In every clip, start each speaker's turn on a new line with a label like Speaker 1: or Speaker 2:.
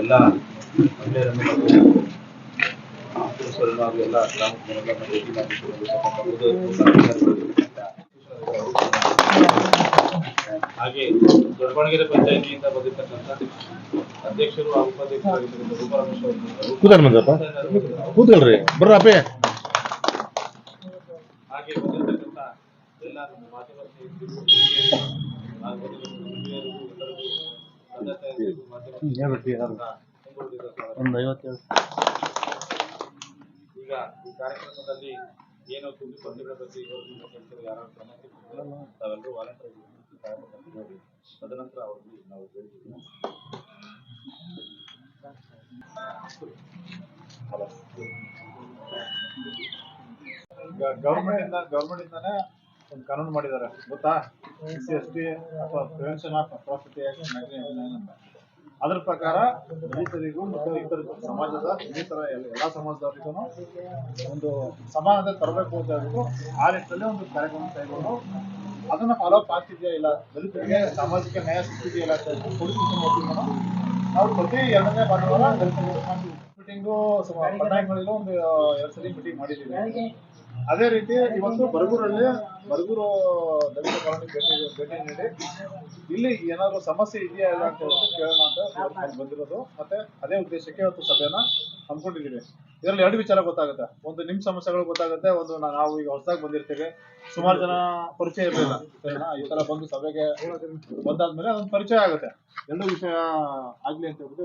Speaker 1: ಎಲ್ಲ ಮಹಿಳೆಯರನ್ನು ಮತ್ತು ಹಾಗೂ ಎಲ್ಲ ಗ್ರಾಮ ಜನರನ್ನು ಭೇಟಿ ಮಾಡಿಕೊಂಡು ಹಾಗೆ ದೊಡ್ಡಬಣಗೆರೆ ಪಂಚಾಯತಿಯಿಂದ ಬಂದಿರತಕ್ಕಂಥ ಅಧ್ಯಕ್ಷರು ಹಾಗೂ ಉಪಾಧ್ಯಕ್ಷರಾಗಿರ್ತಕ್ಕಂಥ
Speaker 2: ಬರ್ರಪ್ಪೆ
Speaker 1: ಹಾಗೆ ಬಂದಿರತಕ್ಕಂಥ ಎಲ್ಲ ಮಾಧ್ಯಮ ಹಾಗೂ ಮಹಿಳೆಯರಿಗೂ ಎಲ್ಲರಿಗೂ ಈಗ ಈ ಕಾರ್ಯಕ್ರಮದಲ್ಲಿ ಏನು ತುಂಬಿಕೊಂಡಿರೋ ಬಗ್ಗೆ ಯಾರು ಕ್ರಮ ತಾವೆಲ್ಲರೂ ವಾಲಂಟಿಯರ್ ನೋಡಿ. ತದನಂತರ ಅವ್ರಿಗೆ ನಾವು ಹೇಳಿದ್ದೀವಿ
Speaker 3: ಈಗ ಗೌರ್ಮೆಂಟ್ ಇಂದ ಗೌರ್ಮೆಂಟ್ ಇಂದಾನೆ ಒಂದು ಕಾನೂನು ಮಾಡಿದ್ದಾರೆ ಗೊತ್ತಾ? ಎಸ್ ಸಿ ಎಸ್ ಟಿ ಅಥವಾ ಪ್ರಿವೆನ್ಷನ್ ಆಫ್ ಅಟ್ರಾಸಿಟಿ ಅಂತ. ಅದ್ರ ಪ್ರಕಾರ ದಲಿತರಿಗೂ ಮತ್ತು ಇತರ ಸಮಾಜದ, ಇನ್ನಿತರ ಎಲ್ಲ ಸಮಾಜದವರಿಗೂ ಒಂದು ಸಮಾನತೆ ತರಬೇಕು ಅಂತ ಹೇಳ್ಬಿಟ್ಟು ಆ ನಿಟ್ಟಿನಲ್ಲಿ ಒಂದು ಕಾರ್ಯಕ್ರಮ ಕೈಗೊಂಡು ಅದನ್ನ ಫಾಲೋ ಅಪ್ ಆಗ್ತಿದೆಯಾ ಇಲ್ಲ, ದಲಿತರಿಗೆ ಸಾಮಾಜಿಕ ನ್ಯಾಯ ಸಿಗ್ತಿದೆಯಾ ಇಲ್ಲ ಅಂತ ಹೇಳ್ಬಿಟ್ಟು ವತಿಯಿಂದ ನಾವು ಪ್ರತಿ ಎರಡನೇ ಭಾನುವಾರ ಮೀಟಿಂಗು ಪಟ್ಟಣಗಳಲ್ಲಿ ಒಂದು ಎರಡು ಸರಿ ಮೀಟಿಂಗ್ ಮಾಡಿದ್ದೀವಿ. ಅದೇ ರೀತಿ ಇವತ್ತು ಬರಗೂರಲ್ಲಿ, ಬರಗೂರು ದಲಿತ ಕಾಲೋನಿ ಭೇಟಿ ಭೇಟಿ ನೀಡಿ, ಇಲ್ಲಿ ಏನಾದ್ರು ಸಮಸ್ಯೆ ಇದೆಯಾ ಇಲ್ಲ ಅಂತ ಕೇಳೋಣ ಅಂತ ಬಂದಿರೋದು. ಮತ್ತೆ ಅದೇ ಉದ್ದೇಶಕ್ಕೆ ಇವತ್ತು ಸಭೆಯನ್ನ ಹಮ್ಮಿಕೊಂಡಿದ್ದೀವಿ. ಇದರಲ್ಲಿ ಎರಡು ವಿಚಾರ ಗೊತ್ತಾಗುತ್ತೆ. ಒಂದು ನಿಮ್ ಸಮಸ್ಯೆಗಳು ಗೊತ್ತಾಗುತ್ತೆ, ಒಂದು ನಾವು ಈಗ ಹೊಸದಾಗಿ ಬಂದಿರ್ತೀವಿ. ಸುಮಾರು ಜನ ಪರಿಚಯ ಇರಲಿಲ್ಲ. ಈ ತರ ಬಂದು ಸಭೆಗೆ ಬಂದಾದ್ಮೇಲೆ ಅದೊಂದು ಪರಿಚಯ ಆಗುತ್ತೆ. ಎರಡು ವಿಷಯ ಆಗ್ಲಿ ಅಂತ ಹೇಳ್ಬಿಟ್ಟು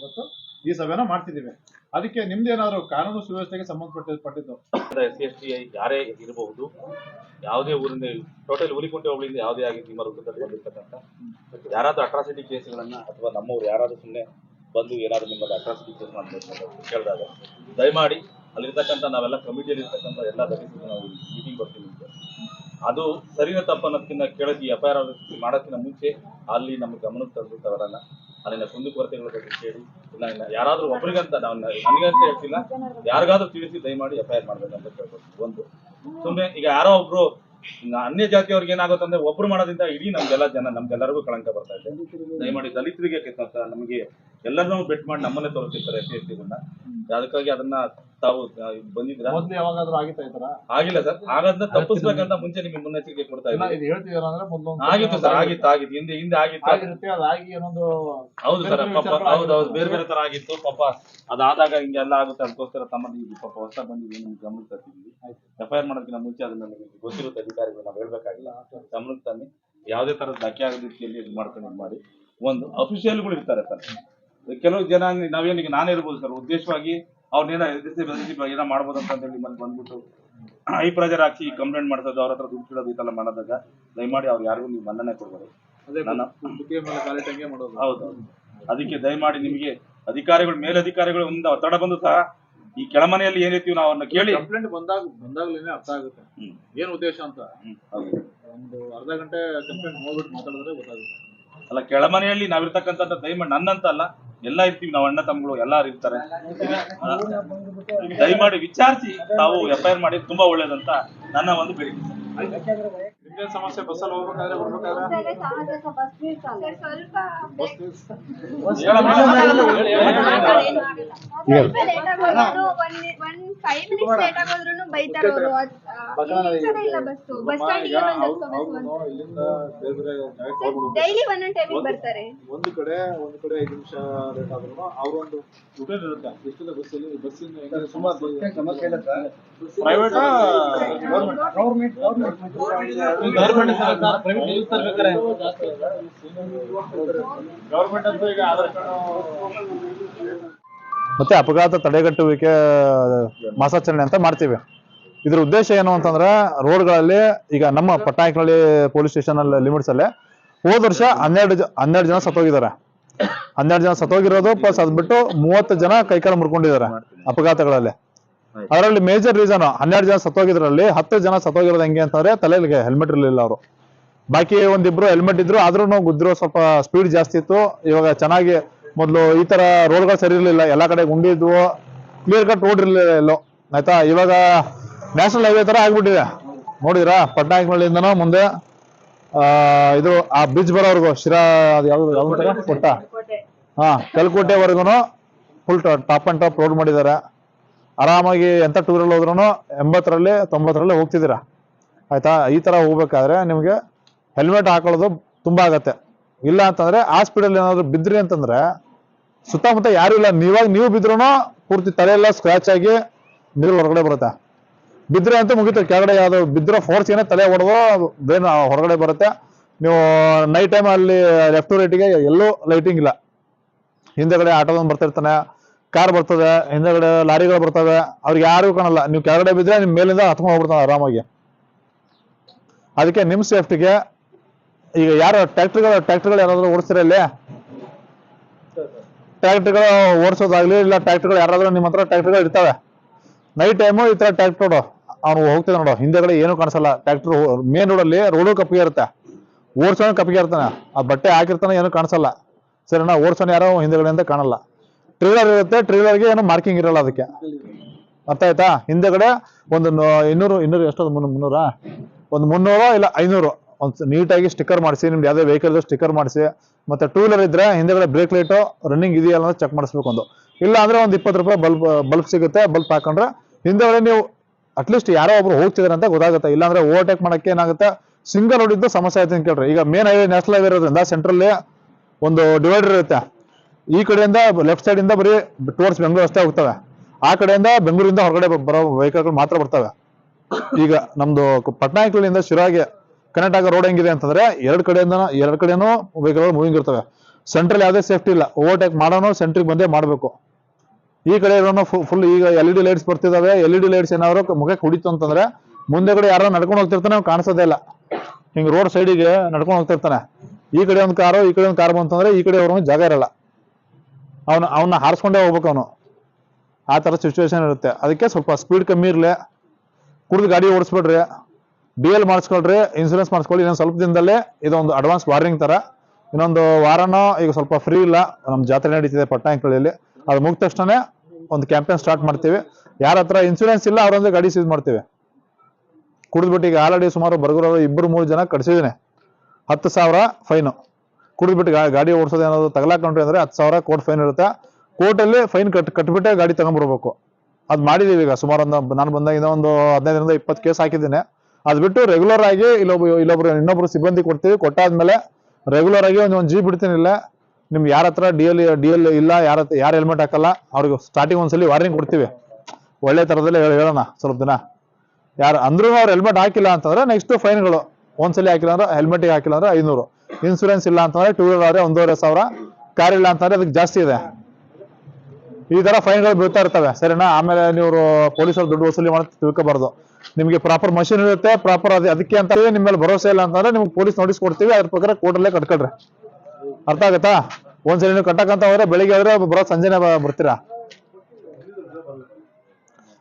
Speaker 3: ಇವತ್ತು ಈ ಸಭೆನ ಮಾಡ್ತಿದ್ದೀವಿ. ಅದಕ್ಕೆ ನಿಮ್ದೇನಾದ್ರು ಕಾನೂನು ಸುವ್ಯವಸ್ಥೆಗೆ ಸಂಬಂಧಪಟ್ಟಿದ್ದು ಪಟ್ಟಿದ್ದು
Speaker 1: ಎಸ್ ಸಿ ಎಸ್ ಟಿ ಯಾರೇ ಇರಬಹುದು, ಯಾವುದೇ ಊರಿಂದ ಟೋಟಲ್ ಹುಲಿಕುಂಟೆ ಹೋಬಳಿಯಿಂದ ಯಾವುದೇ ಆಗಿ ನಿಮ್ಮ ಬಂದಿರ್ತಕ್ಕಂಥ ಯಾರಾದ್ರೂ ಅಟ್ರಾಸಿಟಿ ಕೇಸ್ಗಳನ್ನ ಅಥವಾ ನಮ್ಮವ್ರು ಯಾರಾದ್ರೂ ಸುಮ್ಮನೆ ಬಂದು ಏನಾದ್ರು ನಿಮ್ಮಲ್ಲಿ ಅಟ್ರಾಸಿಟಿ ಕೇಸ್ ಮಾಡಬೇಕು ಕೇಳಿದಾಗ, ದಯಮಾಡಿ ಅಲ್ಲಿರ್ತಕ್ಕಂಥ ನಾವೆಲ್ಲ ಕಮಿಟಿಯಲ್ಲಿ ಇರ್ತಕ್ಕಂಥ ಎಲ್ಲ ನಾವು ಮೀಟಿಂಗ್ ಬರ್ತೀವಿ ಅದು ಸರಿನ ತಪ್ಪನ್ನೋದಕ್ಕಿಂತ ಕೆಳಗೆ ಎಫ್ ಐ ಆರ್ ಮಾಡೋಕ್ಕಿಂತ ಮುಂಚೆ ಅಲ್ಲಿ ನಮ್ಮ ಗಮನಕ್ಕೆ ತಂದು ಅವರನ್ನ ಅಲ್ಲಿನ ಕುಂದುಕೊರತೆಗಳ ಬಗ್ಗೆ ಕೇಳಿ, ಇಲ್ಲ ಇಲ್ಲ. ಯಾರಾದ್ರೂ ಒಬ್ರಿಗಂತ ನಾವು ನನಗಂತ ಹೇಳ್ತಿಲ್ಲ. ಯಾರಿಗಾದ್ರೂ ತಿಳಿಸಿ ದಯಮಾಡಿ ಎಫ್ ಐ ಆರ್ ಮಾಡ್ಬೇಕಂತ ಕೇಳ್ಬೋದು ಒಂದು. ಸುಮ್ಮನೆ ಈಗ ಯಾರೋ ಒಬ್ರು ಅನ್ಯ ಜಾತಿಯವ್ರಿಗೆ ಏನಾಗುತ್ತಂದ್ರೆ ಒಬ್ರು ಮಾಡೋದ್ರಿಂದ ಇಡೀ ನಮ್ಗೆಲ್ಲ ಜನ, ನಮ್ಗೆಲ್ಲರಿಗೂ ಕಳಂಕ ಬರ್ತಾ ಇದೆ. ದಯಮಾಡಿ ದಲಿತರಿಗೆ ನಮಗೆ ಎಲ್ಲರನ್ನೂ ಬೆಟ್ ಮಾಡಿ ನಮ್ಮನ್ನೇ ತೋರಿಸ್ತಿರ್ತಾರೆ ಎಸ್ ಸಿ ಅದಕ್ಕಾಗಿ ಅದನ್ನ ತಾವು ಬಂದಿದ್ರ?
Speaker 3: ಮೊದ್ಲು ಯಾವಾಗಾದ್ರೂ ಆಗಿತ್ತಾ ಈ ತರ
Speaker 1: ಆಗಿಲ್ಲ ಸರ್. ಹಾಗಾದ್ರೆ ತಪ್ಪಿಸ್ಬೇಕಂತ ಮುಂಚೆ ನಿಮ್ಗೆ ಮುನ್ನೆಚ್ಚರಿಕೆ ಕೊಡ್ತಾ
Speaker 3: ಇಲ್ಲ, ಇದು ಹೇಳ್ತಿದಾರ ಅಂದ್ರೆ ಮೊದ್ಲು
Speaker 1: ಆಗಿತ್ತು ಸರ್ ಆಗಿತ್ತು ಆಗಿತ್ತು. ಹಿಂದೆ ಹಿಂದೆ ಆಗಿತ್ತು.
Speaker 3: ಆಗಿರುತ್ತೆ ಅದಾಗಿ ಏನೊಂದು
Speaker 1: ಹೌದು ಸರ್ ಪಾಪ ಹೌದು ಹೌದು. ಬೇರೆ ಬೇರೆ ತರ ಆಗಿತ್ತು. ಪಾಪ ಅದಾದಾಗ ಹಿಂಗೆಲ್ಲ ಆಗುತ್ತೆ ಅದಕ್ಕೋಸ್ಕರ ತಮ್ಮ ಇದು ಪಾಪ ಹೊಸ ಬಂದಿದ್ವಿ ನಿಮ್ಗೆ ಗಮನಕ್ಕೆ ತರ್ತಿದ್ವಿ. ಎಫ್ ಐ ಆರ್ ಮಾಡೋದಕ್ಕಿಂತ ಮುಂಚೆ ಅದನ್ನ ನಿಮಗೆ ಗೊತ್ತಿರುತ್ತೆ ಅಧಿಕಾರಿಗಳು ನಾವು ಹೇಳ್ಬೇಕಾಗಿಲ್ಲ. ಗಮನಕ್ಕೆ ತನ್ನಿ. ಯಾವುದೇ ತರದ ಧಕ್ಕೆ ಆಗದ ರೀತಿಯಲ್ಲಿ ಇದು ಮಾಡ್ಕೊಂಡು ಮಾಡಿ. ಒಂದು ಅಫಿಷಿಯಲ್ಗಳು ಇರ್ತಾರೆ ಸರ್. ಕೆಲವು ಜನ ನಾವೇನಿಗೆ ನಾನೇ ಇರ್ಬೋದು ಸರ್. ಉದ್ದೇಶವಾಗಿ ಅವ್ರನ್ನೇನೋ ಏನೋ ಮಾಡ್ಬೋದು ಅಂತ ಹೇಳಿ ಮತ್ತೆ ಬಂದ್ಬಿಟ್ಟು ಐ ಪ್ರೆಜರ್ ಹಾಕಿ ಕಂಪ್ಲೇಂಟ್ ಮಾಡ್ಸೋದು ಅವ್ರ ಹತ್ರ ದುಡ್ಡು ಕೇಳೋದು ಈ ಥರ ಮಾಡೋದಾಗ ದಯಮಾಡಿ ಅವ್ರು ಯಾರಿಗೂ ನೀವು ಮನ್ನಣೆ ಕೊಡ್ಬೋದು ಹೌದು ಅದಕ್ಕೆ ದಯಮಾಡಿ ನಿಮಗೆ ಅಧಿಕಾರಿಗಳು ಮೇಲಧಿಕಾರಿಗಳು ಒಂದು ಒತ್ತಡ ಬಂದು ಸಹ ಈ ಕೆಳಮನೆಯಲ್ಲಿ ಏನಿರ್ತೀವಿ ನಾವು ಅವ್ರನ್ನ ಕೇಳಿ.
Speaker 3: ಕಂಪ್ಲೇಂಟ್ ಬಂದಾಗ ಬಂದಾಗ್ಲೇನೆ ಅರ್ಥ ಆಗುತ್ತೆ. ಏನ್ ಉದ್ದೇಶ ಅಂತ? ಒಂದು ಅರ್ಧ ಗಂಟೆ ಕಂಪ್ಲೇಂಟ್ ಹೋಗ್ಬಿಟ್ಟು ಮಾತಾಡಿದ್ರೆ ಗೊತ್ತಾಗುತ್ತೆ.
Speaker 1: ಅಲ್ಲ ಕೆಳಮನೆಯಲ್ಲಿ ನಾವಿರ್ತಕ್ಕಂಥ ದಯಮಾಡಿ ನನ್ನಂತ ಅಲ್ಲ ಎಲ್ಲ ಇರ್ತೀವಿ, ನಾವು ಅಣ್ಣ ತಮ್ಮಗಳು ಎಲ್ಲಾರು ಇರ್ತಾರೆ. ದಯಮಾಡಿ ವಿಚಾರಿಸಿ ತಾವು ಎಫ್ ಐ ಮಾಡಿ ತುಂಬಾ ಒಳ್ಳೇದಂತ ನನ್ನ ಒಂದು ಬೇಡಿಕೆ.
Speaker 3: ನಿಮ್ದೇನ್ ಸಮಸ್ಯೆ ಬಸ್ಸಲ್ಲಿ ಹೋಗ್ಬೇಕಾದ್ರೆ
Speaker 4: ಬಸ್ ಅಲ್ಲಿ ಹೋಗ್ಬೇಕಾದ್ರೆ ಬರ್ತಾರೆ.
Speaker 3: ಒಂದು ಕಡೆ ಒಂದು ಕಡೆ ಐದು ನಿಮಿಷ ಲೇಟ್ ಆದ್ರೂ ಒಂದು ರುಟೀನ್ ಇರುತ್ತೆ. ಬಸ್ಸಲ್ಲಿ? ಬಸ್ಸಿಂದ ಸುಮಾರು ಪ್ರೈವೇಟ್ ಗೌರ್ಮೆಂಟ್ ಗೌರ್ಮೆಂಟ್ ಅಂತೂ ಈಗ ಆಧಾರ್ ಕಾರ್ಡ್
Speaker 2: ಮತ್ತೆ ಅಪಘಾತ ತಡೆಗಟ್ಟುವಿಕೆ, ಮಾಸಾಚರಣೆ ಅಂತ ಮಾಡ್ತೀವಿ. ಇದ್ರ ಉದ್ದೇಶ ಏನು ಅಂತಂದ್ರೆ, ರೋಡ್ಗಳಲ್ಲಿ ಈಗ ನಮ್ಮ ಪಟ್ನಾಯಕ್ನಹಳ್ಳಿ ಪೊಲೀಸ್ ಸ್ಟೇಷನ್ ಅಲ್ಲಿ ಲಿಮಿಟ್ಸ್ ಅಲ್ಲಿ ಹೋದ ವರ್ಷ ಹನ್ನೆರಡು ಹನ್ನೆರಡು ಜನ ಸತ್ತೋಗಿದ್ದಾರೆ. ಹನ್ನೆರಡು ಜನ ಸತ್ತೋಗಿರೋದು ಪ್ಲಸ್ ಅದ್ಬಿಟ್ಟು ಮೂವತ್ತು ಜನ ಕೈಕಾಲು ಮುರ್ಕೊಂಡಿದ್ದಾರೆ ಅಪಘಾತಗಳಲ್ಲಿ. ಅದರಲ್ಲಿ ಮೇಜರ್ ರೀಸನ್ ಹನ್ನೆರಡು ಜನ ಸತ್ತೋಗಿದ್ರಲ್ಲಿ ಹತ್ತು ಜನ ಸತ್ತೋಗಿರೋದು ಹೆಂಗೆ ಅಂತಂದ್ರೆ ತಲೆಗೆ ಹೆಲ್ಮೆಟ್ ಇರಲಿಲ್ಲ ಅವರು. ಬಾಕಿ ಒಂದಿಬ್ರು ಹೆಲ್ಮೆಟ್ ಇದ್ರು ಆದ್ರೂ ಗುದ್ರು ಸ್ವಲ್ಪ ಸ್ಪೀಡ್ ಜಾಸ್ತಿ ಇತ್ತು. ಇವಾಗ ಚೆನ್ನಾಗಿ ಮೊದಲು ಈ ತರ ರೋಡ್ಗಳು ಸರಿ ಇರಲಿಲ್ಲ ಎಲ್ಲ ಕಡೆ ಗುಂಡಿ ಇದ್ವು ಕ್ಲಿಯರ್ ಕಟ್ ರೋಡ್ ಇರಲಿಲ್ಲ ಎಲ್ಲೋ. ಆಯ್ತಾ? ಇವಾಗ ನ್ಯಾಷನಲ್ ಹೈವೇ ತರ ಆಗ್ಬಿಟ್ಟಿದೆ. ನೋಡಿದ್ರಾ? ಪಟ್ನಾಯಕನಹಳ್ಳಿಯಿಂದನೂ ಮುಂದೆ ಆ, ಇದು ಆ ಬ್ರಿಡ್ಜ್ ಬರೋವರೆಗೂ ಶಿರಾ ಅದು ಯಾವ್ದು? ಕೊಟ್ಟ ಹಾ ಕಲ್ಕೋಟೆವರೆಗೂ full top and top road ಮಾಡಿದ್ದಾರೆ. ಆರಾಮಾಗಿ ಎಂಥ ಟೂರಲ್ಲಿ ಹೋದ್ರೂ ಎಂಬತ್ತರಲ್ಲಿ, ತೊಂಬತ್ತರಲ್ಲಿ ಹೋಗ್ತಿದ್ದೀರಾ? ಆಯ್ತಾ? ಈ ಥರ ಹೋಗ್ಬೇಕಾದ್ರೆ ನಿಮಗೆ ಹೆಲ್ಮೆಟ್ ಹಾಕೊಳ್ಳೋದು ತುಂಬ ಆಗತ್ತೆ. ಇಲ್ಲ ಅಂತಂದ್ರೆ ಆ ಸ್ಪೀಡಲ್ಲಿ ಏನಾದ್ರು ಬಿದ್ರಿ ಅಂತಂದ್ರೆ ಸುತ್ತಮುತ್ತ ಯಾರು ಇಲ್ಲ. ನೀವಾಗ ನೀವು ಬಿದ್ರೂ ಪೂರ್ತಿ ತಲೆಯೆಲ್ಲ ಸ್ಕ್ರ್ಯಾಚ್ ಆಗಿ ನೀರು ಹೊರಗಡೆ ಬರುತ್ತೆ. ಬಿದ್ದರೆ ಅಂತ ಮುಗಿತು. ಕೆಳಗಡೆ ಯಾವ್ದು ಬಿದ್ದಿರೋ ಫೋರ್ಸ್ ಏನೇ ತಲೆ ಹೊಡೆದು ಬ್ರೈನ್ ಹೊರಗಡೆ ಬರುತ್ತೆ. ನೀವು ನೈಟ್ ಟೈಮ್ ಅಲ್ಲಿ ಲೆಫ್ಟ್ ರೈಟಿಗೆ ಎಲ್ಲೂ ಲೈಟಿಂಗ್ ಇಲ್ಲ. ಹಿಂದೆಗಡೆ ಆಟೋದೊಂದು ಬರ್ತಿರ್ತಾನೆ. ಕಾರ್ ಬರ್ತದೆ, ಹಿಂದೆಗಡೆ ಲಾರಿಗಳು ಬರ್ತವೆ, ಅವ್ರಿಗೆ ಯಾರು ಕಾಣಲ್ಲ. ನೀವು ಕೆಳಗಡೆ ಬಿದ್ರೆ ನಿಮ್ಮ ಮೇಲಿಂದ ಹತ್ಕೊಂಡು ಹೋಗ್ಬಿಡ್ತಾನೆ ಆರಾಮಾಗಿ. ಅದಕ್ಕೆ ನಿಮ್ಮ ಸೇಫ್ಟಿಗೆ ಈಗ ಯಾರು ಟ್ರ್ಯಾಕ್ಟರ್ಗಳು ಟ್ರ್ಯಾಕ್ಟರ್ಗಳು ಯಾರಾದರೂ ಓಡಿಸ್ತೀರ ಟ್ಯಾಕ್ಟ್ರಿಗಳು ಓಡಿಸೋದಾಗ್ಲಿ, ಇಲ್ಲ ಟ್ರ್ಯಾಕ್ಟರ್ಗಳು ಯಾರಾದರೂ ನಿಮ್ಮ ಹತ್ರ ಟ್ರ್ಯಾಕ್ಟರ್ಗಳು ಇರ್ತವೆ. ನೈಟ್ ಟೈಮು ಈ ಥರ ಟ್ರ್ಯಾಕ್ಟರ್ ನೋಡು ಅವ್ನು ಹೋಗ್ತಿದ್ದ ನೋಡು, ಹಿಂದೆಗಡೆ ಏನು ಕಾಣಿಸಲ್ಲ. ಟ್ರ್ಯಾಕ್ಟರ್ ಮೇನ್ ರೋಡಲ್ಲಿ ರೋಡು ಕಪ್ಪಿಗೆ ಇರುತ್ತೆ. ಓಡಿಸೋನು ಕಪ್ಪಿಗೆ ಇರ್ತಾನೆ. ಆ ಬಟ್ಟೆ ಹಾಕಿರ್ತಾನೆ, ಏನು ಕಾಣಿಸಲ್ಲ. ಸರಿನಾ? ಓಡಿಸೋನು ಯಾರೋ ಹಿಂದೆಗಡೆಯಿಂದ ಕಾಣಲ್ಲ. ಟ್ರೇಲರ್ ಇರುತ್ತೆ ಟ್ರೇಲರ್ಗೆ ಏನೋ ಮಾರ್ಕಿಂಗ್ ಇರಲ್ಲ ಅದಕ್ಕೆ. ಅರ್ಥ ಆಯ್ತಾ ಹಿಂದೆಗಡೆ ಒಂದು ಇನ್ನೂರು ಇನ್ನೂರು ಎಷ್ಟೊಂದು ಮುನ್ನೂರು ಮುನ್ನೂರ? ಒಂದು ಮುನ್ನೂರು ಇಲ್ಲ ಐನೂರು? ಒಂದು ನೀಟಾಗಿ ಸ್ಟಿಕ್ಕರ್ ಮಾಡಿಸಿ, ನಿಮ್ದು ಯಾವುದೇ ವೆಹಿಕಲ್ ಸ್ಟಿಕ್ಕರ್ ಮಾಡಿಸಿ. ಮತ್ತೆ ಟೂ ವೀಲರ್ ಇದ್ರೆ ಹಿಂದೆಗಡೆ ಬ್ರೇಕ್ ಲೈಟು ರನ್ನಿಂಗ್ ಇದೆಯಲ್ಲ ಅಂತ ಚೆಕ್ ಮಾಡಿಸ್ಬೇಕು ಒಂದು. ಇಲ್ಲ ಅಂದ್ರೆ ಒಂದು ಇಪ್ಪತ್ತು ರೂಪಾಯಿ ಬಲ್ಬ್ ಬಲ್ಬ್ ಸಿಗುತ್ತೆ ಬಲ್ಬ್ ಹಾಕೊಂಡ್ರೆ ಹಿಂದೆಗಡೆ ನೀವು ಅಟ್ಲೀಸ್ಟ್ ಯಾರೋ ಒಬ್ರು ಹೋಗ್ತಿದಾರೆ ಅಂತ ಗೊತ್ತಾಗುತ್ತೆ. ಇಲ್ಲಾಂದ್ರೆ ಓವರ್ಟೇಕ್ ಮಾಡಕ್ಕೆ ಏನಾಗುತ್ತೆ? ಸಿಂಗಲ್ ರೋಡ್ ಇದ್ದು ಸಮಸ್ಯೆ ಆಯ್ತು ಅಂತ ಕೇಳ್ರಿ. ಈಗ ಮೇನ್ ಹೈವೇ ನ್ಯಾಷನಲ್ ಹೈವೇ ಇರೋದ್ರಿಂದ ಸೆಂಟ್ರಲ್ಲಿ ಒಂದು ಡಿವೈಡರ್ ಇರುತ್ತೆ. ಈ ಕಡೆಯಿಂದ ಲೆಫ್ಟ್ ಸೈಡ್ ಇಂದ ಬರೀ ಟೋರ್ಸ್ ಬೆಂಗಳೂರು ಅಷ್ಟೇ ಹೋಗ್ತವೆ. ಆ ಕಡೆಯಿಂದ ಬೆಂಗಳೂರಿಂದ ಹೊರಗಡೆ ಬರೋ ವೆಹಿಕಲ್ಗಳು ಮಾತ್ರ ಬರ್ತವೆ. ಈಗ ನಮ್ದು ಪಟ್ನಾಯಕಲಿಂದ ಶಿರಾಗೆ ಕನೆಕ್ಟ್ ಆಗೋ ರೋಡ್ ಹೆಂಗಿದೆ ಅಂತಂದ್ರೆ ಎರಡು ಕಡೆಯಿಂದ ಎರಡು ಕಡೆನೂ ವೆಹಿಕಲ್ ಮೂವಿಂಗ್ ಇರ್ತವೆ. ಸೆಂಟ್ರಲ್ ಯಾವುದೇ ಸೇಫ್ಟಿ ಇಲ್ಲ. ಓವರ್ಟೇಕ್ ಮಾಡೋನು ಸೆಂಟ್ರಿಗೆ ಬಂದೇ ಮಾಡಬೇಕು. ಈ ಕಡೆ ಇರೋನು ಫುಲ್ ಈಗ ಎಲ್ ಇ ಡಿ ಲೈಟ್ಸ್ ಬರ್ತಿದಾವೆ. ಎಲ್ ಇ ಡಿ ಲೈಟ್ಸ್ ಏನಾದ್ರು ಮುಖಕ್ಕೆ ಹೊಡಿತು ಅಂತಂದ್ರೆ ಮುಂದೆ ಕಡೆ ಯಾರೋ ನಡ್ಕೊಂಡು ಹೋಗ್ತಿರ್ತಾನೆ ಕಾಣಿಸೋದೇ ಇಲ್ಲ. ಹಿಂಗ್ ರೋಡ್ ಸೈಡಿಗೆ ನಡ್ಕೊಂಡು ಹೋಗ್ತಿರ್ತಾನೆ. ಈ ಕಡೆ ಒಂದು ಕಾರು ಈ ಕಡೆ ಒಂದು ಕಾರ್ ಬಂತಂದ್ರೆ ಈ ಕಡೆ ಅವ್ರಿಗೆ ಜಾಗ ಇರಲ್ಲ. ಅವನು, ಅವನ್ನ ಹಾರಿಸ್ಕೊಂಡೇ ಹೋಗ್ಬೇಕು ಅವನು. ಆ ಥರ ಸಿಚುವೇಶನ್ ಇರುತ್ತೆ. ಅದಕ್ಕೆ ಸ್ವಲ್ಪ ಸ್ಪೀಡ್ ಕಮ್ಮಿ ಇರಲಿ. ಕುಡಿದು ಗಾಡಿ ಓಡಿಸ್ಬಿಡ್ರಿ. ಬಿ ಎಲ್ ಮಾಡಿಸ್ಕೊಳ್ರಿ ಇನ್ಸೂರೆನ್ಸ್ ಮಾಡಿಸ್ಕೊಳ್ಳಿ. ಇನ್ನೊಂದು ಸ್ವಲ್ಪ ದಿನದಲ್ಲೇ ಇದೊಂದು ಅಡ್ವಾನ್ಸ್ ವಾರ್ನಿಂಗ್ ತರ ಇನ್ನೊಂದು ವಾರನೋ, ಈಗ ಸ್ವಲ್ಪ ಫ್ರೀ ಇಲ್ಲ. ನಮ್ಮ ಜಾತ್ರೆ ನಡೀತಿದೆ ಪಟ್ಟಣಕಳ್ಳಿಯಲ್ಲಿ ಅದು ಮುಗಿದ ತಕ್ಷಣ ಒಂದು ಕ್ಯಾಂಪೇನ್ ಸ್ಟಾರ್ಟ್ ಮಾಡ್ತೀವಿ. ಯಾರ ಹತ್ರ ಇನ್ಸೂರೆನ್ಸ್ ಇಲ್ಲ ಅವರೊಂದು ಗಾಡಿ ಸೀಸ್ ಮಾಡ್ತೀವಿ. ಕುಡಿದ್ಬಿಟ್ಟು ಈಗ ಆಲ್ರೆಡಿ ಸುಮಾರು ಬರ್ಗೂರವರು ಇಬ್ಬರು ಮೂರು ಜನ ಕಟ್ಸಿದ್ದೀನಿ ಹತ್ತು ಸಾವಿರ ಫೈನು ಕುಡಿದ್ಬಿಟ್ಟು ಗಾಡಿ ಓಡಿಸೋದು ಏನಾದ್ರು ತಗಲಾಕೊಂಡ್ರಿ ಅಂದ್ರೆ ಹತ್ತು ಸಾವಿರ ಕೋರ್ಟ್ ಫೈನ್ ಇರುತ್ತೆ. ಕೋರ್ಟಲ್ಲಿ ಫೈನ್ ಕಟ್ ಕಟ್ಬಿಟ್ಟೆ ಗಾಡಿ ತಗೊಂಡ್ಬರ್ಬೇಕು. ಅದು ಮಾಡಿದೀವಿ ಈಗ ಸುಮಾರು ಒಂದು ನಾನು ಬಂದಾಗ ಇನ್ನೊಂದು ಒಂದು ಹದಿನೈದರಿಂದ ಇಪ್ಪತ್ತು ಕೇಸ್ ಹಾಕಿದ್ದೀನಿ. ಅದು ಬಿಟ್ಟು ರೆಗ್ಯುಲರ್ ಆಗಿ ಇಲ್ಲೊಬ್ಬ ಇಲ್ಲೊಬ್ರು ಇನ್ನೊಬ್ರು ಸಿಬ್ಬಂದಿ ಕೊಡ್ತೀವಿ. ಕೊಟ್ಟಾದ್ಮೇಲೆ ರೆಗ್ಯುಲರ್ ಆಗಿ ಒಂದು ಒಂದು ಜಿ ಬಿಡ್ತೀನಿ ಇಲ್ಲ. ನಿಮ್ಗೆ ಯಾರ ಹತ್ರ ಡಿ ಎಲ್ ಡಿ ಎಲ್ ಇಲ್ಲ, ಯಾರ ಯಾರು ಹೆಲ್ಮೆಟ್ ಹಾಕಲ್ಲ, ಅವ್ರಿಗೆ ಸ್ಟಾರ್ಟಿಂಗ್ ಒಂದ್ಸಲಿ ವಾರ್ನಿಂಗ್ ಕೊಡ್ತೀವಿ. ಒಳ್ಳೆ ಥರದಲ್ಲಿ ಹೇಳ್- ಹೇಳೋಣ ಸ್ವಲ್ಪ ದಿನ. ಯಾರು ಅಂದ್ರೂ ಅವ್ರು ಹೆಲ್ಮೆಟ್ ಹಾಕಿಲ್ಲ ಅಂತಂದ್ರೆ ನೆಕ್ಸ್ಟ್ ಫೈನ್ಗಳು ಒಂದ್ಸಲಿ ಹಾಕಿಲ್ಲ ಅಂದ್ರೆ ಹೆಲ್ಮೆಟ್ ಹಾಕಿಲ್ಲ ಅಂದ್ರೆ ಐನೂರು. ಇನ್ಸೂರೆನ್ಸ್ ಇಲ್ಲ ಅಂತಂದ್ರೆ ಟೂ ವೀಲರ್ ಆದ್ರೆ ಒಂದೂವರೆ ಸಾವಿರ. ಕಾರ್ ಇಲ್ಲ ಅಂತಂದ್ರೆ ಅದಕ್ಕೆ ಜಾಸ್ತಿ ಇದೆ. ಈ ತರ ಫೈನ್ಗಳು ಬೀಳ್ತಾ ಇರ್ತವೆ, ಸರಿನಾ? ಆಮೇಲೆ ನೀವು ಪೊಲೀಸರು ದುಡ್ಡು ವಸೂಲಿ ಮಾಡಿ ತಿಳ್ಕೋಬಾರ್ದು. ನಿಮಗೆ ಪ್ರಾಪರ್ ಮಷಿನ್ ಇರುತ್ತೆ ಪ್ರಾಪರ್ ಅದೇ ಅದಕ್ಕೆ ಅಂತ ನಿಮ್ಮ ಮೇಲೆ ಭರೋಸೆ ಇಲ್ಲ ಅಂತಂದ್ರೆ ನಿಮ್ಗೆ ಪೊಲೀಸ್ ನೋಟಿಸ್ ಕೊಡ್ತೀವಿ, ಅದ್ರ ಪ್ರಕಾರ ಕೋರ್ಟಲ್ಲೇ ಕಟ್ಕೊಳ್ರಿ. ಅರ್ಥ ಆಗತ್ತಾ? ಒಂದ್ಸರಿ ನೀವು ಕಟ್ಟಕ್ಕಂತ ಹೋದ್ರೆ ಬೆಳಿಗ್ಗೆ ಹೋದ್ರೆ ಬರೋ ಸಂಜೆನೆ ಬರ್ತೀರಾ.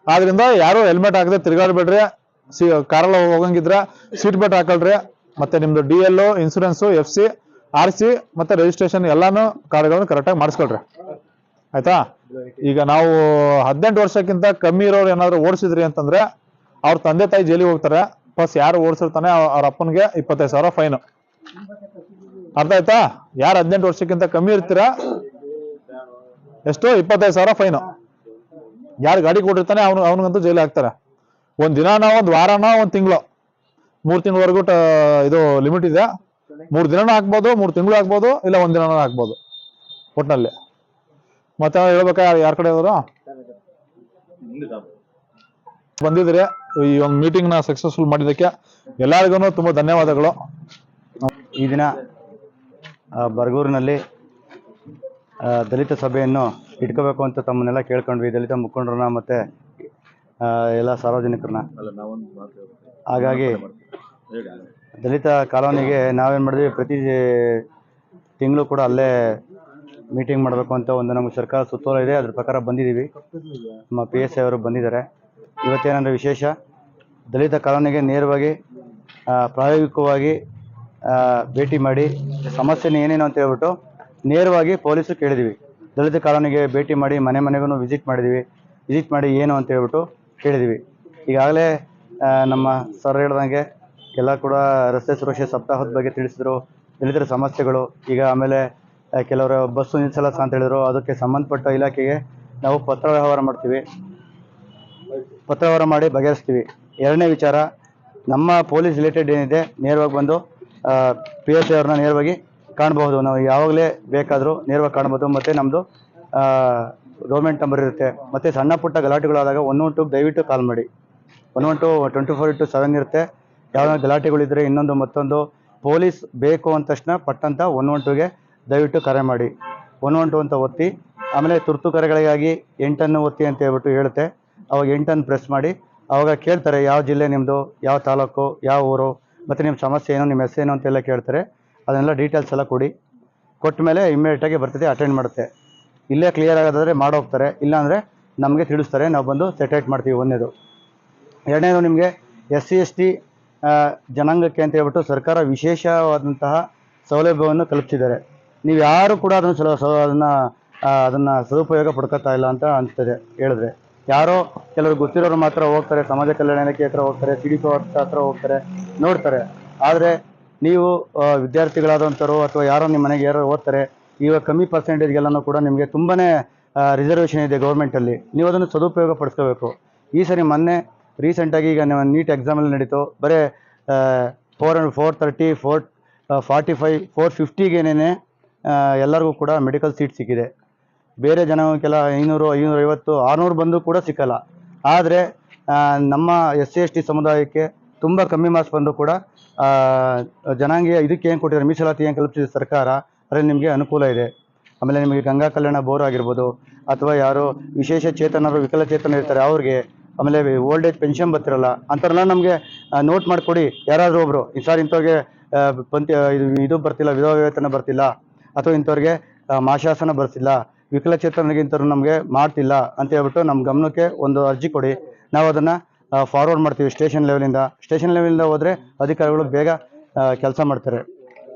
Speaker 2: ಆದ್ರಿಂದ ಯಾರು ಹೆಲ್ಮೆಟ್ ಹಾಕದೆ ತಿರ್ಗಾಡ್ಬೇಡ್ರಿ. ಸಿ ಕಾರಲ್ಲಿ ಹೋಗಂಗಿದ್ರೆ ಸೀಟ್ ಬೆಲ್ಟ್ ಹಾಕೊಳ್ರಿ. ಮತ್ತೆ ನಿಮ್ದು D L insurance F C R C ಮತ್ತೆ ರಿಜಿಸ್ಟ್ರೇಷನ್ ಎಲ್ಲಾನು ಕಾರ್ಡ್ಗಳನ್ನು ಕರೆಕ್ಟಾಗಿ ಮಾಡಿಸ್ಕೊಳ್ರಿ. ಆಯ್ತಾ? ಈಗ ನಾವು ಹದಿನೆಂಟು ವರ್ಷಕ್ಕಿಂತ ಕಮ್ಮಿ ಇರೋರು ಏನಾದ್ರು ಓಡಿಸಿದ್ರಿ ಅಂತಂದ್ರೆ ಅವ್ರ ತಂದೆ ತಾಯಿ ಜೈಲಿಗೆ ಹೋಗ್ತಾರೆ. ಪ್ಲಸ್ ಯಾರು ಓಡಿಸಿರ್ತಾನೆ ಅವ್- ಅವ್ರ ಅಪ್ಪನಿಗೆ ಇಪ್ಪತ್ತೈದು ಸಾವಿರ ಫೈನ್ ಅರ್ಥ ಆಯ್ತಾ? ಯಾರು ಹದಿನೆಂಟು ವರ್ಷಕ್ಕಿಂತ ಕಮ್ಮಿ ಇರ್ತೀರಾ? ಎಷ್ಟು ಇಪ್ಪತ್ತೈದು ಸಾವಿರ ಫೈನು ಯಾರು ಗಾಡಿ ಕೊಟ್ಟಿರ್ತಾನೆ ಅವ್ನು ಅವನಿಗಂತೂ ಜೈಲಿಗೆ ಹಾಕ್ತಾರೆ. ಒಂದ್ ದಿನಾನ ಒಂದ್ ವಾರನ ಒಂದ್ ತಿಂಗಳು ಮೂರ್ ತಿಂಗಳವರೆಗೂ ಇದು ಲಿಮಿಟ್ ಇದೆ. ಮೂರ್ ದಿನನೂ ಹಾಕ್ಬೋದು ಮೂರ್ ತಿಂಗಳು ಹಾಕ್ಬೋದು ಇಲ್ಲ ಒಂದ್ ದಿನ ಹಾಕ್ಬೋದು ಒಟ್ನಲ್ಲಿ. ಮತ್ತೆ ಹೇಳ್ಬೇಕಾ ಯಾರ ಕಡೆ ಅವರು ಬಂದಿದ್ರೆ ಈ ಒಂದು ಮೀಟಿಂಗ್ನ ಸಕ್ಸಸ್ಫುಲ್ ಮಾಡಿದ್ದಕ್ಕೆ ಎಲ್ಲರಿಗೂ ತುಂಬಾ ಧನ್ಯವಾದಗಳು.
Speaker 5: ಈ ದಿನ ಆ, ಬರಗೂರಿನಲ್ಲಿ ದಲಿತ ಸಭೆಯನ್ನು ಇಟ್ಕೋಬೇಕು ಅಂತ ತಮ್ಮನ್ನೆಲ್ಲ ಕೇಳ್ಕೊಂಡ್ವಿ. ದಲಿತ ಮುಖಂಡರನ್ನ ಮತ್ತೆ ಎಲ್ಲ ಸಾರ್ವಜನಿಕರನ್ನ. ಹಾಗಾಗಿ. ದಲಿತ ಕಾಲೋನಿಗೆ ನಾವೇನು ಮಾಡಿದ್ವಿ, ಪ್ರತಿ ತಿಂಗಳು ಕೂಡ ಅಲ್ಲೇ ಮೀಟಿಂಗ್ ಮಾಡಬೇಕು ಅಂತ ಒಂದು ನಮ್ಮ ಸರ್ಕಾರ ಸುತ್ತೋಲೆ ಇದೆ, ಅದ್ರ ಪ್ರಕಾರ ಬಂದಿದ್ದೀವಿ. ನಮ್ಮ ಪಿ ಎಸ್ ಐ ಅವರು ಬಂದಿದ್ದಾರೆ. ಇವತ್ತೇನಂದರೆ ವಿಶೇಷ, ದಲಿತ ಕಾಲೋನಿಗೆ ನೇರವಾಗಿ ಪ್ರಾಯೋಗಿಕವಾಗಿ ಭೇಟಿ ಮಾಡಿ, ಸಮಸ್ಯೆನ ಏನೇನು ಅಂತ ಹೇಳ್ಬಿಟ್ಟು ನೇರವಾಗಿ ಪೊಲೀಸು ಕೇಳಿದ್ದೀವಿ. ದಲಿತ ಕಾಲೋನಿಗೆ ಭೇಟಿ ಮಾಡಿ, ಮನೆ ಮನೆಗೂ ವಿಸಿಟ್ ಮಾಡಿದ್ದೀವಿ. ವಿಸಿಟ್ ಮಾಡಿ ಏನು ಅಂತ ಹೇಳ್ಬಿಟ್ಟು ಕೇಳಿದ್ದೀವಿ. ಈಗಾಗಲೇ ನಮ್ಮ ಸರ್ ಹೇಳ್ದಂಗೆ ಎಲ್ಲ ಕೂಡ ರಸ್ತೆ ಸುರಕ್ಷೆ ಸಪ್ತಾಹದ ಬಗ್ಗೆ ತಿಳಿಸಿದ್ರು. ದಲಿತರ ಸಮಸ್ಯೆಗಳು, ಈಗ ಆಮೇಲೆ ಕೆಲವರು ಬಸ್ಸು ನಿಲ್ಸಲ್ಲ ಅಂತ ಹೇಳಿದ್ರು. ಅದಕ್ಕೆ ಸಂಬಂಧಪಟ್ಟ ಇಲಾಖೆಗೆ ನಾವು ಪತ್ರ ವ್ಯವಹಾರ ಮಾಡ್ತೀವಿ. ಪತ್ರ ವ್ಯವಹಾರ ಮಾಡಿ ಬಗೆಹರಿಸ್ತೀವಿ. ಎರಡನೇ ವಿಚಾರ, ನಮ್ಮ ಪೊಲೀಸ್ ರಿಲೇಟೆಡ್ ಏನಿದೆ, ನೇರವಾಗಿ ಬಂದು ಪಿ ಎಸ್ ಐ ಅವ್ರನ್ನ ನೇರವಾಗಿ ಕಾಣಬಹುದು. ನಾವು ಯಾವಾಗಲೇ ಬೇಕಾದರೂ ನೇರವಾಗಿ ಕಾಣ್ಬೋದು ಮತ್ತು ನಮ್ಮದು ಗೌರ್ಮೆಂಟ್ ನಂಬರ್ ಇರುತ್ತೆ. ಮತ್ತು ಸಣ್ಣ ಪುಟ್ಟ ಗಲಾಟೆಗಳಾದಾಗ ಒನ್ ಒನ್ ಟು ದಯವಿಟ್ಟು ಕಾಲ್ ಮಾಡಿ. One one two twenty four into seven ಇರುತ್ತೆ. ಯಾವ್ದಾದ್ರು ಗಲಾಟೆಗಳಿದ್ರೆ ಇನ್ನೊಂದು ಮತ್ತೊಂದು, ಪೊಲೀಸ್ ಬೇಕು ಅಂದ ತಕ್ಷಣ ಪಟ್ಟಂತ ಒನ್ ಒನ್ ಟುಗೆ ದಯವಿಟ್ಟು ಕರೆ ಮಾಡಿ. ಒನ್ ಒನ್ ಟು ಅಂತ ಒತ್ತಿ, ಆಮೇಲೆ ತುರ್ತು ಕರೆಗಳಿಗಾಗಿ ಎಂಟನ್ನು ಒತ್ತಿ ಅಂತ ಹೇಳ್ಬಿಟ್ಟು ಹೇಳುತ್ತೆ. ಅವಾಗ ಎಂಟನ್ನು ಪ್ರೆಸ್ ಮಾಡಿ, ಅವಾಗ ಕೇಳ್ತಾರೆ ಯಾವ ಜಿಲ್ಲೆ ನಿಮ್ಮದು ಯಾವ ತಾಲೂಕು, ಯಾವ ಊರು, ಮತ್ತು ನಿಮ್ಮ ಸಮಸ್ಯೆ ಏನು ನಿಮ್ಮ ಹೆಸರೇನು ಅಂತೆಲ್ಲ ಕೇಳ್ತಾರೆ. ಅದನ್ನೆಲ್ಲ ಡೀಟೇಲ್ಸ್ ಎಲ್ಲ ಕೊಡಿ. ಕೊಟ್ಟ ಮೇಲೆ ಇಮ್ಮಿಡಿಯೇಟಾಗಿ ಬರ್ತದೆ ಅಟೆಂಡ್ ಮಾಡುತ್ತೆ. ಇಲ್ಲೇ ಕ್ಲಿಯರ್ ಆಗೋದಾದರೆ ಮಾಡೋಗ್ತಾರೆ ಇಲ್ಲಾಂದರೆ ನಮಗೆ ತಿಳಿಸ್ತಾರೆ, ನಾವು ಬಂದು ಸೆಟೈಟ್ ಮಾಡ್ತೀವಿ ಒಂದೇದು. ಎರಡನೇದು ನಿಮಗೆ ಎಸ್ ಸಿ, ಎಸ್ ಟಿ ಜನಾಂಗಕ್ಕೆ ಅಂತ ಹೇಳ್ಬಿಟ್ಟು ಸರ್ಕಾರ ವಿಶೇಷವಾದಂತಹ ಸೌಲಭ್ಯವನ್ನು ಕಲ್ಪಿಸಿದ್ದಾರೆ. ನೀವು ಯಾರು ಕೂಡ ಅದನ್ನು ಸಲ ಅದನ್ನ ಅದನ್ನು ಸದುಪಯೋಗ ಪಡ್ಕೊತಾ ಇಲ್ಲ ಅಂತ ಅನಿಸ್ತದೆ ಹೇಳಿದ್ರೆ. ಯಾರೋ ಕೆಲವರು ಗೊತ್ತಿರೋರು ಮಾತ್ರ ಹೋಗ್ತಾರೆ, ಸಮಾಜ ಕಲ್ಯಾಣ ಇಲಾಖೆ ಹತ್ರ ಹೋಗ್ತಾರೆ, ಸಿ ಡಿ ಹತ್ರ ಹೋಗ್ತಾರೆ, ನೋಡ್ತಾರೆ. ಆದರೆ ನೀವು ವಿದ್ಯಾರ್ಥಿಗಳಾದಂಥವ್ರು ಅಥವಾ ಯಾರೋ ನಿಮ್ಮ ಮನೆಗೆ ಯಾರೋ ಓದ್ತಾರೆ ಇವಾಗ ಕಮ್ಮಿ ಪರ್ಸೆಂಟೇಜ್ಗೆಲ್ಲನೂ ಕೂಡ ನಿಮಗೆ ತುಂಬಾ ರಿಸರ್ವೇಷನ್ ಇದೆ ಗೌರ್ಮೆಂಟಲ್ಲಿ. ನೀವು ಅದನ್ನು ಸದುಪಯೋಗ ಪಡಿಸ್ಕೋಬೇಕು. ಈ ಸರಿ ಮೊನ್ನೆ ರೀಸೆಂಟಾಗಿ ಈಗ ನೀಟ್ ಎಕ್ಸಾಮಲ್ಲಿ ನಡೀತು. ಬರೀ four four thirty four forty five four ಫಿಫ್ಟಿಗೇನೇ ಎಲ್ಲರಿಗೂ ಕೂಡ ಮೆಡಿಕಲ್ ಸೀಟ್ ಸಿಕ್ಕಿದೆ. ಬೇರೆ ಜನಕ್ಕೆಲ್ಲ ಐನೂರು ಐನೂರ ಐವತ್ತು ಆರುನೂರು ಬಂದರೂ ಕೂಡ ಸಿಕ್ಕಲ್ಲ. ಆದರೆ ನಮ್ಮ ಎಸ್ ಸಿ ಎಸ್ ಟಿ ಸಮುದಾಯಕ್ಕೆ ತುಂಬ ಕಮ್ಮಿ ಮಾರ್ಕ್ಸ್ ಬಂದರೂ ಕೂಡ ಜನಾಂಗೀಯ ಇದಕ್ಕೆ ಏನು ಕೊಟ್ಟಿದ್ದಾರೆ, ಮೀಸಲಾತಿ ಏನು ಕಲ್ಪಿಸಿದೆ ಸರ್ಕಾರ, ಅದರಲ್ಲಿ ನಿಮಗೆ ಅನುಕೂಲ ಇದೆ. ಆಮೇಲೆ ನಿಮಗೆ ಗಂಗಾ ಕಲ್ಯಾಣ ಬೋರ್ ಆಗಿರ್ಬೋದು, ಅಥವಾ ಯಾರು ವಿಶೇಷ ಚೇತನರು ವಿಕಲಚೇತನ ಇರ್ತಾರೆ ಅವ್ರಿಗೆ ಆಮೇಲೆ ಓಲ್ಡ್ ಏಜ್ ಪೆನ್ಷನ್ ಬರ್ತಿರಲ್ಲ ಅಂಥವ್ರೆಲ್ಲ ನಮಗೆ ನೋಟ್ ಮಾಡಿಕೊಡಿ. ಯಾರಾದರೂ ಒಬ್ಬರು ಈ ಸಾರಿ ಇಂಥವ್ರಿಗೆ ಪಂತಿ ಇದು ಇದು ಬರ್ತಿಲ್ಲ, ವಿಧವಾ ವೇತನ ಬರ್ತಿಲ್ಲ, ಅಥವಾ ಇಂಥವ್ರಿಗೆ ಮಾಶಾಸನ ಬರ್ತಿಲ್ಲ ವಿಕಲಚೇತನರಿಗೆ ಇಂಥವ್ರು ನಮಗೆ ಮಾಡ್ತಿಲ್ಲ ಅಂತ ಹೇಳ್ಬಿಟ್ಟು ನಮ್ಮ ಗಮನಕ್ಕೆ ಒಂದು ಅರ್ಜಿ ಕೊಡಿ. ನಾವು ಅದನ್ನು ಫಾರ್ವರ್ಡ್ ಮಾಡ್ತೀವಿ ಸ್ಟೇಷನ್ ಲೆವೆಲಿಂದ ಸ್ಟೇಷನ್ ಲೆವೆಲಿಂದ ಹೋದರೆ ಅಧಿಕಾರಿಗಳು ಬೇಗ ಕೆಲಸ ಮಾಡ್ತಾರೆ.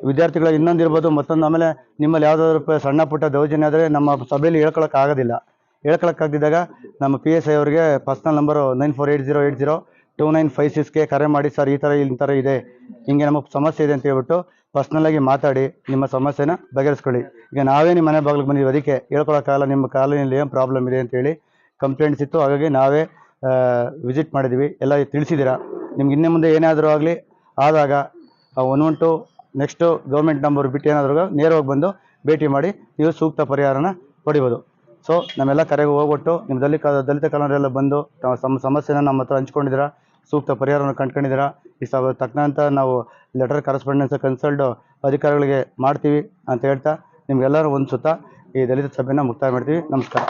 Speaker 5: ವಿದ್ಯಾರ್ಥಿಗಳು ಇನ್ನೊಂದು ಇರ್ಬೋದು, ಮತ್ತೊಂದು ಆಮೇಲೆ ನಿಮ್ಮಲ್ಲಿ ಯಾವುದಾದ್ರು ಸಣ್ಣ ಪುಟ್ಟ ದೌರ್ಜನ್ಯ ಆದರೆ ನಮ್ಮ ಸಭೆಯಲ್ಲಿ ಹೇಳ್ಕೊಳಕ್ಕೆ ಆಗೋದಿಲ್ಲ. ಹೇಳ್ಕೊಳಕ್ಕಾಗದಿದ್ದಾಗ ನಮ್ಮ ಪಿ ಎಸ್ ಐ ಅವರಿಗೆ personal number nine four eight zero eight zero two nine five ಸಿಕ್ಸ್ಗೆ ಕರೆ ಮಾಡಿ, ಸರ್, ಈ ಥರ ಇಲ್ಲಿ ಥರ ಇದೆ. ಹಿಂಗೆ ನಮಗೆ ಸಮಸ್ಯೆ ಇದೆ ಅಂತ ಹೇಳ್ಬಿಟ್ಟು ಪರ್ಸ್ನಲ್ಲಾಗಿ ಮಾತಾಡಿ, ನಿಮ್ಮ ಸಮಸ್ಯೆನ ಬಗೆಹರಿಸ್ಕೊಳ್ಳಿ. ಈಗ ನಾವೇ ನಿಮ್ಮ ಮನೆ ಬಾಗಿಲಿಗೆ ಬಂದಿದ್ದೀವಿ. ಅದಕ್ಕೆ ಹೇಳ್ಕೊಳಕ್ಕಾಗಲ್ಲ, ನಿಮ್ಮ ಕಾಲೋನಿಯಲ್ಲಿ ಏನು ಪ್ರಾಬ್ಲಮ್ ಇದೆ ಅಂತೇಳಿ ಕಂಪ್ಲೇಂಟ್ಸ್ ಇತ್ತು. ಹಾಗಾಗಿ ನಾವೇ ವಿಸಿಟ್ ಮಾಡಿದ್ವಿ ಎಲ್ಲ ತಿಳಿಸಿದ್ದೀರಾ? ನಿಮ್ಗೆ ಇನ್ನೇ ಮುಂದೆ ಏನಾದರೂ ಆಗಲಿ, ಆದಾಗ one one two next government number ಬಿಟ್ಟು ಏನಾದರೂ ನೇರವಾಗಿ ಬಂದು ಭೇಟಿ ಮಾಡಿ, ನೀವು ಸೂಕ್ತ ಪರಿಹಾರನ ಪಡಿಬೋದು. ಸೊ ನಮ್ಮೆಲ್ಲ ಕರೆಗೆ ಹೋಗ್ಬಿಟ್ಟು ನಿಮ್ಮ ದಲಿತ ದಲಿತ ಕಲಾವಿದರೆಲ್ಲ ಬಂದು, ತಮ್ಮ ಸಮ, ಸಮಸ್ಯೆನ ನಮ್ಮ ಹತ್ರ ಹಂಚ್ಕೊಂಡಿದ್ದೀರಾ, ಸೂಕ್ತ ಪರಿಹಾರವನ್ನು ಕಂಡ್ಕೊಂಡಿದ್ದೀರಾ, ಈ ಸಭೆ ತಕ್ಕಂಥ ನಾವು ಲೆಟರ್ ಕರೆಸ್ಪಾಂಡೆನ್ಸ್ ಕನ್ಸಲ್ಟ್ ಅಧಿಕಾರಿಗಳಿಗೆ ಮಾಡ್ತೀವಿ ಅಂತ ಹೇಳ್ತಾ, ನಿಮಗೆಲ್ಲರೂ ಒಂದು ಸುತ್ತ ಈ ದಲಿತ ಸಭೆನ ಮುಕ್ತಾಯ ಮಾಡ್ತೀವಿ. ನಮಸ್ಕಾರ.